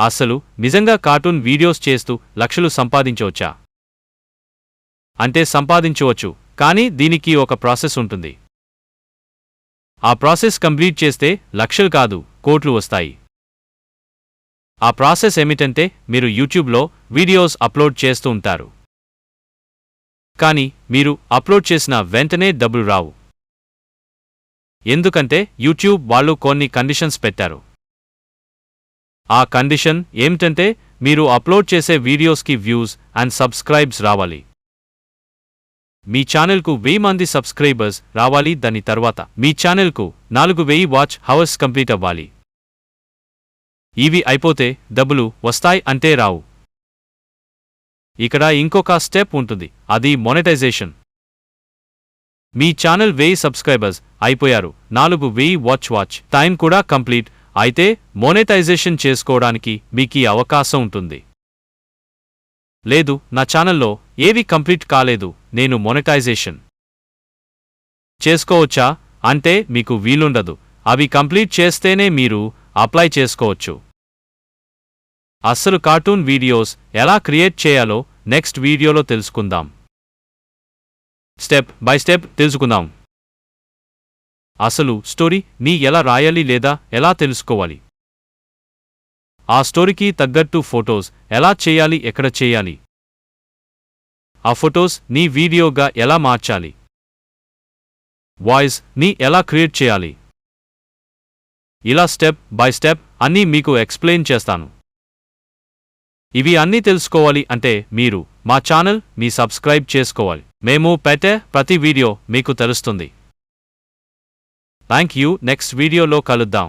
అసలు నిజంగా cartoon videos చేస్తూ లక్షలు సంపాదించవచ్చా? అంటే సంపాదించవచ్చు కానీ దీనికి ఒక ప్రాసెస్ ఉంటుంది. ఆ ప్రాసెస్ కంప్లీట్ చేస్తే లక్షలు కాదు కోట్లు వస్తాయి. ఆ ప్రాసెస్ ఏమిటంటే మీరు యూట్యూబ్లో వీడియోస్ అప్లోడ్ చేస్తూ ఉంటారు. కానీ మీరు అప్లోడ్ చేసిన వెంటనే డబ్బులు రావు. ఎందుకంటే యూట్యూబ్ వాళ్ళు కొన్ని కండిషన్స్ పెట్టారు. ఆ కండిషన్ ఏమిటంటే మీరు అప్లోడ్ చేసే వీడియోస్కి వ్యూస్ అండ్ సబ్స్క్రైబ్స్ రావాలి. మీ ఛానల్కు వెయ్యి మంది సబ్స్క్రైబర్స్ రావాలి దాని తర్వాత మీ ఛానల్కు నాలుగు వెయ్యి వాచ్ హవర్స్ కంప్లీట్ అవ్వాలి. ఇవి అయిపోతే డబ్బులు వస్తాయి అంటే రావు. ఇక్కడ ఇంకొక స్టెప్ ఉంటుంది అది మొనటైజేషన్. మీ ఛానల్ వెయ్యి సబ్స్క్రైబర్స్ అయిపోయారు నాలుగు వెయ్యి వాచ్ వాచ్ టైం కూడా కంప్లీట్ అయితే మోనెటైజేషన్ చేసుకోవడానికి మీకీ అవకాశం ఉంటుంది. లేదు నా ఛానల్లో ఏవి కంప్లీట్ కాలేదు నేను మొనెటైజేషన్ చేసుకోవచ్చా? అంటే మీకు వీలుండదు. అవి కంప్లీట్ చేస్తేనే మీరు అప్లై చేసుకోవచ్చు. అస్సలు కార్టూన్ వీడియోస్ ఎలా క్రియేట్ చేయాలో నెక్స్ట్ వీడియోలో తెలుసుకుందాం. స్టెప్ బై స్టెప్ తెలుసుకుందాం. అసలు స్టోరీ నీ ఎలా రాయాలి లేదా ఎలా తెలుసుకోవాలి? ఆ స్టోరీకి తగ్గట్టు ఫొటోస్ ఎలా చేయాలి ఎక్కడ చేయాలి? ఆ ఫొటోస్ నీ వీడియోగా ఎలా మార్చాలి? వాయిస్ నీ ఎలా క్రియేట్ చేయాలి? ఇలా స్టెప్ బై స్టెప్ అన్నీ మీకు ఎక్స్ప్లెయిన్ చేస్తాను. ఇవి అన్నీ తెలుసుకోవాలి అంటే మీరు మా ఛానల్ మీ సబ్స్క్రైబ్ చేసుకోవాలి. మేము పెట్టే ప్రతి వీడియో మీకు తెలుస్తుంది. థ్యాంక్ యూ నెక్స్ట్ వీడియోలో కలుద్దాం.